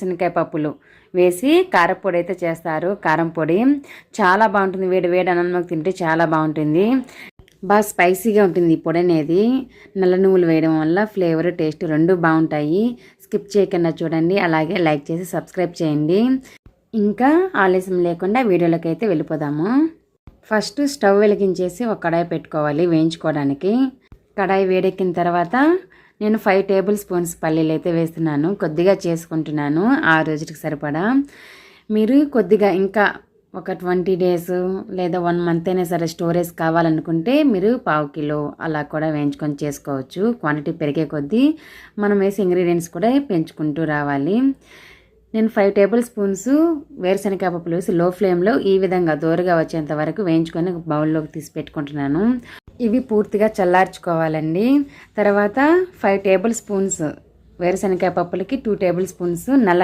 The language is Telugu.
శనగకాయ పప్పులు వేసి కారపొడి అయితే చేస్తారు. కారం పొడి చాలా బాగుంటుంది. వేడి వేడి అన్నంలోకి తింటే చాలా బాగుంటుంది. బాగా స్పైసీగా ఉంటుంది ఈ పొడి అనేది. నల్ల నువ్వులు వేయడం వల్ల ఫ్లేవర్ టేస్ట్ రెండు బాగుంటాయి. స్కిప్ చేయకుండా చూడండి. అలాగే లైక్ చేసి సబ్స్క్రైబ్ చేయండి. ఇంకా ఆలస్యం లేకుండా వీడియోలోకి అయితే వెళ్ళిపోదాము. ఫస్ట్ స్టవ్ వెలిగించేసి ఒక కడాయి పెట్టుకోవాలి వేయించుకోవడానికి. కడాయి వేడెక్కిన తర్వాత నేను ఫైవ్ టేబుల్ స్పూన్స్ పల్లీలు అయితే వేస్తున్నాను. కొద్దిగా చేసుకుంటున్నాను. ఆ రోజుకి సరిపడా. మీరు కొద్దిగా ఇంకా ఒక ట్వంటీ డేస్ లేదా వన్ మంత్ అయినా సరే స్టోరేజ్ కావాలనుకుంటే మీరు పావు కిలో అలా కూడా వేయించుకొని చేసుకోవచ్చు. క్వాంటిటీ పెరిగే కొద్దీ మనం వేసే ఇంగ్రీడియంట్స్ కూడా పెంచుకుంటూ రావాలి. నేను ఫైవ్ టేబుల్ స్పూన్స్ వేరుశనగ పప్పులు వేసి లో ఫ్లేమ్లో ఈ విధంగా దోరగా వచ్చేంత వరకు వేయించుకొని బౌల్లోకి తీసి పెట్టుకుంటున్నాను. ఇవి పూర్తిగా చల్లార్చుకోవాలండి. తర్వాత ఫైవ్ టేబుల్ స్పూన్స్ వేరుశనగ పప్పులకి టూ టేబుల్ స్పూన్స్ నల్ల